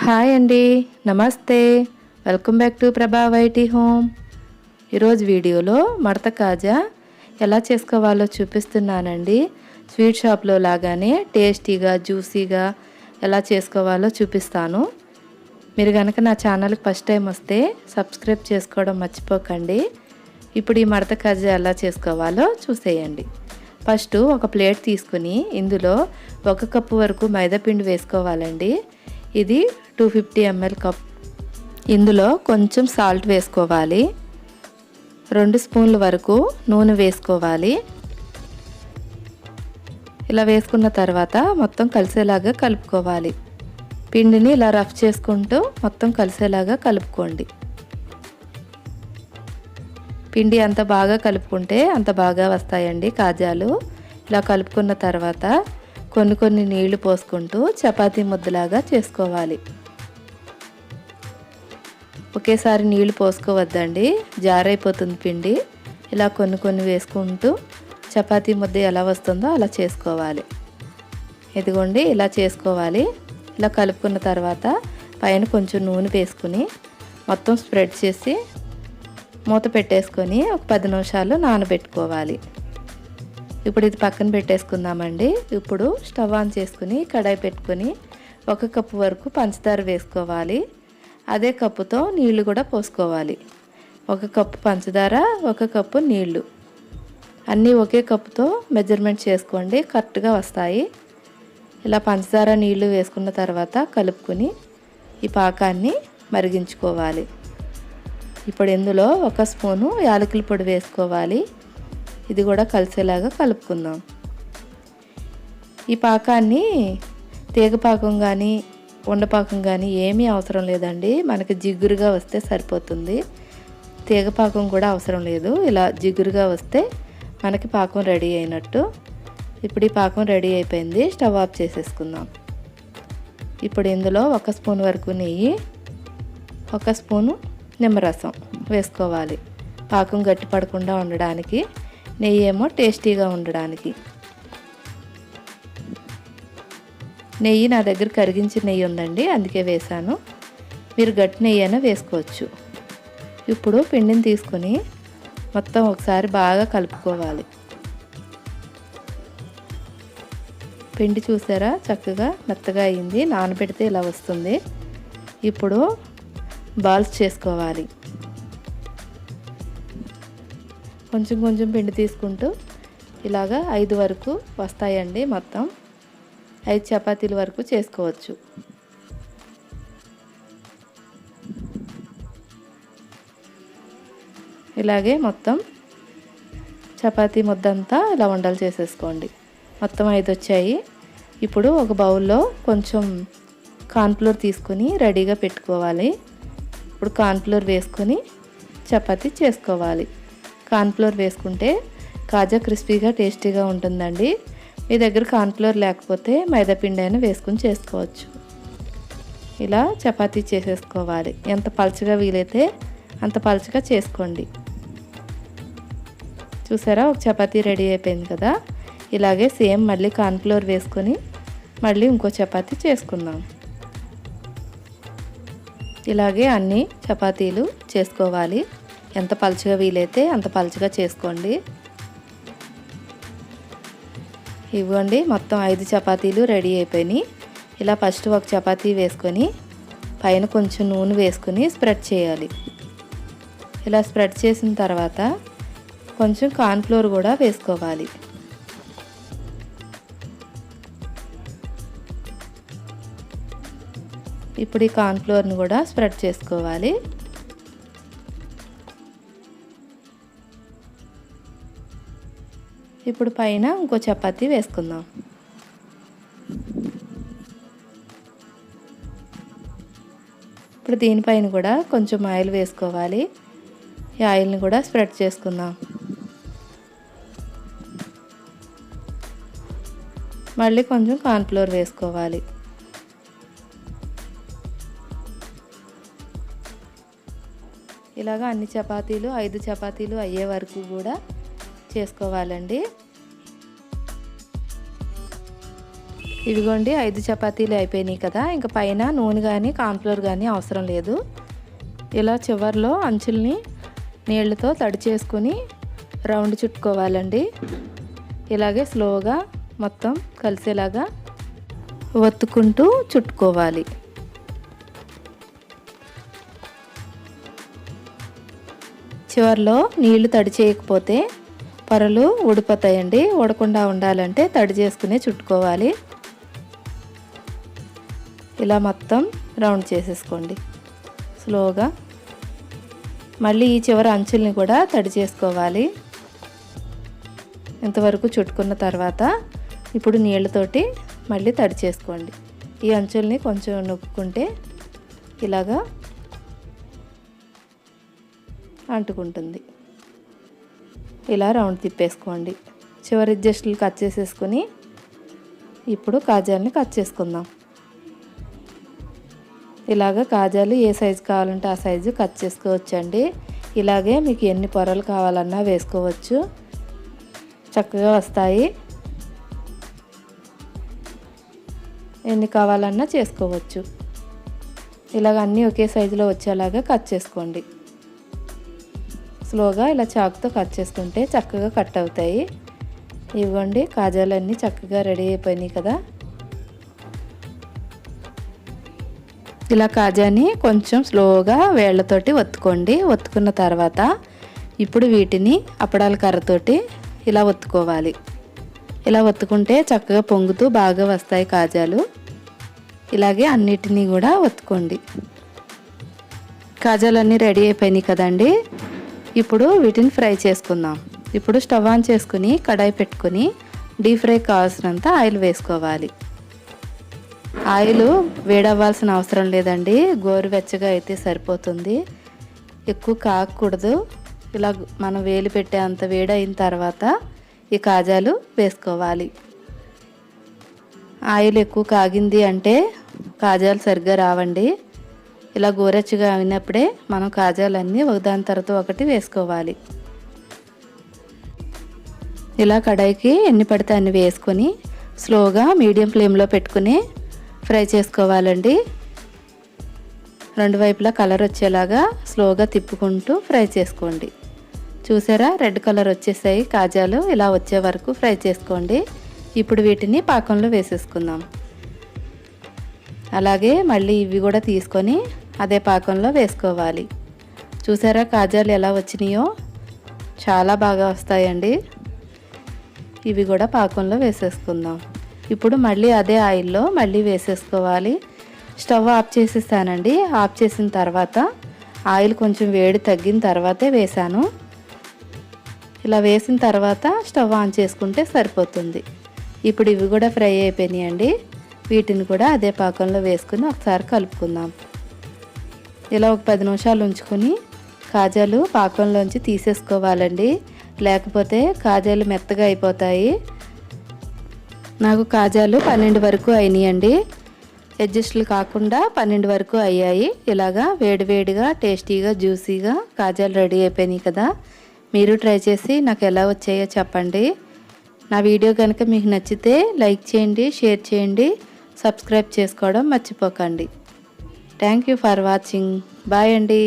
Hi అండి నమస్తే. Welcome back to Prabha YT home. ఈరోజు వీడియోలో మడత కాజా ఎలా చేసుకోవాలో చూపిస్తున్నానండి. స్వీట్ షాప్లో లాగానే టేస్టీగా జ్యూసీగా ఎలా చేసుకోవాలో చూపిస్తాను. మీరు కనుక నా ఛానల్కి ఫస్ట్ టైం వస్తే సబ్స్క్రైబ్ చేసుకోవడం మర్చిపోకండి. ఇప్పుడు ఈ మడత కాజా ఎలా చేసుకోవాలో చూసేయండి. ఫస్ట్ ఒక ప్లేట్ తీసుకుని ఇందులో ఒక కప్పు వరకు మైదాపిండి వేసుకోవాలండి. ఇది టూ ఫిఫ్టీ ఎంఎల్ కప్ ఇందులో కొంచెం సాల్ట్ వేసుకోవాలి. రెండు స్పూన్ల వరకు నూనె వేసుకోవాలి. ఇలా వేసుకున్న తర్వాత మొత్తం కలిసేలాగా కలుపుకోవాలి. పిండిని ఇలా రఫ్ చేసుకుంటూ మొత్తం కలిసేలాగా కలుపుకోండి. పిండి అంత బాగా కలుపుకుంటే అంత బాగా వస్తాయండి కాజాలు. ఇలా కలుపుకున్న తర్వాత కొన్ని కొన్ని నీళ్ళు పోసుకుంటూ చపాతీ ముద్దలాగా చేసుకోవాలి. ఒకేసారి నీళ్ళు పోసుకోవద్దండి. జారైపోతుంది పిండి. ఇలా కొన్ని కొన్ని వేసుకుంటూ చపాతీ ముద్ద ఎలా వస్తుందో అలా చేసుకోవాలి. ఇదిగోండి ఇలా చేసుకోవాలి. ఇలా కలుపుకున్న తర్వాత పైన కొంచెం నూనె వేసుకుని మొత్తం స్ప్రెడ్ చేసి మూత పెట్టేసుకొని ఒక పది నిమిషాలు నానబెట్టుకోవాలి. ఇప్పుడు ఇది పక్కన పెట్టేసుకుందామండి. ఇప్పుడు స్టవ్ ఆన్ చేసుకుని కడాయి పెట్టుకొని ఒక కప్పు వరకు పంచదార వేసుకోవాలి. అదే కప్పుతో నీళ్ళు కూడా పోసుకోవాలి. ఒక కప్పు పంచదార ఒక కప్పు నీళ్ళు. అన్నీ ఒకే కప్పుతో మెజర్మెంట్ చేసుకోండి. కరెక్ట్గా వస్తాయి. ఇలా పంచదార నీళ్ళు వేసుకున్న తర్వాత కలుపుకొని ఈ పాకాన్ని మరిగించుకోవాలి. ఇప్పుడు ఇందులో ఒక స్పూను యాలకుల పొడి వేసుకోవాలి. ఇది కూడా కలిసేలాగా కలుపుకుందాం. ఈ పాకాన్ని తీగపాకం కానీ ఉండపాకం కానీ ఏమీ అవసరం లేదండి. మనకి జిగురుగా వస్తే సరిపోతుంది. తీగపాకం కూడా అవసరం లేదు. ఇలా జిగురుగా వస్తే మనకి పాకం రెడీ అయినట్టు. ఇప్పుడు ఈ పాకం రెడీ అయిపోయింది. స్టవ్ ఆఫ్ చేసేసుకుందాం. ఇప్పుడు ఇందులో ఒక స్పూన్ వరకు నెయ్యి ఒక స్పూను నిమ్మరసం వేసుకోవాలి. పాకం గట్టి పడకుండా ఉండడానికి నెయ్యి ఏమో టేస్టీగా ఉండడానికి. నెయ్యి నా దగ్గర కరిగించిన నెయ్యి ఉందండి అందుకే వేసాను మీరు గట్టి నెయ్యి అయినా వేసుకోవచ్చు. ఇప్పుడు పిండిని తీసుకొని మొత్తం ఒకసారి బాగా కలుపుకోవాలి. పిండి చూసారా? చక్కగా మెత్తగా అయింది. నానబెడితే ఇలా వస్తుంది. ఇప్పుడు బాల్స్ చేసుకోవాలి. కొంచెం కొంచెం పిండి తీసుకుంటూ ఇలాగా ఐదు వరకు వస్తాయండి మొత్తం. ఐదు చపాతీల వరకు చేసుకోవచ్చు. ఇలాగే మొత్తం చపాతీ ముద్దంతా ఇలా ఉండలు చేసేసుకోండి. మొత్తం ఐదు వచ్చాయి. ఇప్పుడు ఒక బౌల్లో కొంచెం కార్న్ఫ్లోర్ తీసుకొని రెడీగా పెట్టుకోవాలి. ఇప్పుడు కార్న్ఫ్లోర్ వేసుకొని చపాతీ చేసుకోవాలి. కార్న్ఫ్లోర్ వేసుకుంటే కాజా క్రిస్పీగా టేస్టీగా ఉంటుందండి. మీ దగ్గర కార్న్ఫ్లోర్ లేకపోతే మైదాపిండి అయినా వేసుకుని చేసుకోవచ్చు. ఇలా చపాతీ చేసేసుకోవాలి. ఎంత పలచగా వీలైతే అంత పలచగా చేసుకోండి. చూసారా? ఒక చపాతీ రెడీ అయిపోయింది కదా? ఇలాగే సేమ్ మళ్ళీ కార్న్ఫ్లోర్ వేసుకొని మళ్ళీ ఇంకో చపాతీ చేసుకుందాం. ఇలాగే అన్ని చపాతీలు చేసుకోవాలి. ఎంత పలుచగా వీలైతే అంత పలుచగా చేసుకోండి. ఇవ్వండి మొత్తం ఐదు చపాతీలు రెడీ అయిపోయినాయి. ఇలా ఫస్ట్ ఒక చపాతీ వేసుకొని పైన కొంచెం నూనె వేసుకొని స్ప్రెడ్ చేయాలి. ఇలా స్ప్రెడ్ చేసిన తర్వాత కొంచెం కార్న్ఫ్లోర్ కూడా వేసుకోవాలి. ఇప్పుడు ఈ కార్న్ఫ్లోర్ని కూడా స్ప్రెడ్ చేసుకోవాలి. ఇప్పుడు పైన ఇంకో చపాతీ వేసుకుందాం. ఇప్పుడు దీనిపైన కూడా కొంచెం ఆయిల్ వేసుకోవాలి. ఈ ఆయిల్ని కూడా స్ప్రెడ్ చేసుకుందాం. మళ్ళీ కొంచెం కార్న్ఫ్లోర్ వేసుకోవాలి. ఇలాగా అన్ని చపాతీలు ఐదు చపాతీలు అయ్యే వరకు కూడా చేసుకోవాలండి. ఇవిగోండి ఐదు చపాతీలు అయిపోయినాయి కదా. ఇంకా పైన నూనె కానీ కార్న్ఫ్లోర్ కానీ అవసరం లేదు. ఇలా చివర్లో అంచుల్ని నీళ్ళతో తడి చేసుకుని రౌండ్ చుట్టుకోవాలండి. ఇలాగే స్లోగా మొత్తం కలిసేలాగా ఒత్తుకుంటూ చుట్టుకోవాలి. చివర్లో నీళ్ళు తడి చేయకపోతే పొరలు ఉడిపోతాయండి ఊడకుండా ఉండాలంటే తడి చేసుకుని చుట్టుకోవాలి. ఇలా మొత్తం రౌండ్ చేసేసుకోండి. స్లోగా. మళ్ళీ ఈ చివరి అంచుల్ని కూడా తడి చేసుకోవాలి. ఇంతవరకు చుట్టుకున్న తర్వాత ఇప్పుడు నీళ్ళతోటి మళ్ళీ తడి చేసుకోండి. ఈ అంచుల్ని కొంచెం నొక్కుంటే ఇలాగా అంటుకుంటుంది. ఇలా రౌండ్ తిప్పేసుకోండి. చివరి జస్టులు కట్ చేసేసుకొని ఇప్పుడు కాజాలని కట్ చేసుకుందాం. ఇలాగ కాజాలు ఏ సైజు కావాలంటే ఆ సైజు కట్ చేసుకోవచ్చండి. ఇలాగే మీకు ఎన్ని పొరలు కావాలన్నా వేసుకోవచ్చు. చక్కగా వస్తాయి. ఎన్ని కావాలన్నా చేసుకోవచ్చు. ఇలాగ అన్నీ ఒకే సైజులో వచ్చేలాగా కట్ చేసుకోండి. స్లోగా ఇలా చాకుతో కట్ చేసుకుంటే చక్కగా కట్ అవుతాయి. ఇవ్వండి కాజాలన్నీ చక్కగా రెడీ అయిపోయినాయి కదా. ఇలా కాజాని కొంచెం స్లోగా వేళ్ళతోటి ఒత్తుకోండి. ఒత్తుకున్న తర్వాత ఇప్పుడు వీటిని అప్పడాల కర్రతోటి ఇలా ఒత్తుకోవాలి. ఇలా ఒత్తుకుంటే చక్కగా పొంగుతూ బాగా వస్తాయి కాజాలు. ఇలాగే అన్నిటినీ కూడా ఒత్తుకోండి. కాజాలన్నీ రెడీ అయిపోయినాయి కదండి. ఇప్పుడు వీటిని ఫ్రై చేసుకుందాం. ఇప్పుడు స్టవ్ ఆన్ చేసుకుని కడాయి పెట్టుకుని డీప్ ఫ్రై కావాల్సినంత ఆయిల్ వేసుకోవాలి. ఆయిల్ వేడవ్వాల్సిన అవసరం లేదండి. గోరువెచ్చగా అయితే సరిపోతుంది. ఎక్కువ కాకూడదు. ఇలా మనం వేలు పెట్టే అంత వేడైన తర్వాత ఈ కాజాలు వేసుకోవాలి. ఆయిల్ ఎక్కువ కాగింది అంటే కాజాలు సరిగ్గా రావండి. ఇలా గోరెచ్చగా అయినప్పుడే మనం కాజాలన్నీ ఒకదాని తర్వాత ఒకటి వేసుకోవాలి. ఇలా కడాయికి ఎన్ని పడితే అన్ని వేసుకొని స్లోగా మీడియం ఫ్లేమ్లో పెట్టుకుని ఫ్రై చేసుకోవాలండి. రెండు వైపులా కలర్ వచ్చేలాగా స్లోగా తిప్పుకుంటూ ఫ్రై చేసుకోండి. చూసారా? రెడ్ కలర్ వచ్చేసాయి కాజాలు. ఇలా వచ్చే వరకు ఫ్రై చేసుకోండి. ఇప్పుడు వీటిని పాకంలో వేసేసుకుందాం. అలాగే మళ్ళీ ఇవి కూడా తీసుకొని అదే పాకంలో వేసుకోవాలి. చూసారా కాజాలు ఎలా వచ్చినాయో? చాలా బాగా వస్తాయండి. ఇవి కూడా పాకంలో వేసేసుకుందాం. ఇప్పుడు మళ్ళీ అదే ఆయిల్లో మళ్ళీ వేసేసుకోవాలి. స్టవ్ ఆఫ్ చేసేసానండి. ఆఫ్ చేసిన తర్వాత ఆయిల్ కొంచెం వేడి తగ్గిన తర్వాతే వేసాను. ఇలా వేసిన తర్వాత స్టవ్ ఆన్ చేసుకుంటే సరిపోతుంది. ఇప్పుడు ఇవి కూడా ఫ్రై అయిపోయినాయండి. వీటిని కూడా అదే పాకంలో వేసుకుని ఒకసారి కలుపుకుందాం. ఇలా ఒక పది నిమిషాలు ఉంచుకొని కాజాలు పాకంలోంచి తీసేసుకోవాలండి. లేకపోతే కాజాలు మెత్తగా అయిపోతాయి. నాకు కాజాలు పన్నెండు వరకు అయినాయండి. అడ్జస్ట్లు కాకుండా పన్నెండు వరకు అయ్యాయి. ఇలాగా వేడివేడిగా టేస్టీగా జ్యూసీగా కాజాలు రెడీ అయిపోయినాయి కదా. మీరు ట్రై చేసి నాకు ఎలా వచ్చాయో చెప్పండి. నా వీడియో కనుక మీకు నచ్చితే లైక్ చేయండి షేర్ చేయండి సబ్స్క్రైబ్ చేసుకోవడం మర్చిపోకండి. Thank you for watching. Bye అండి.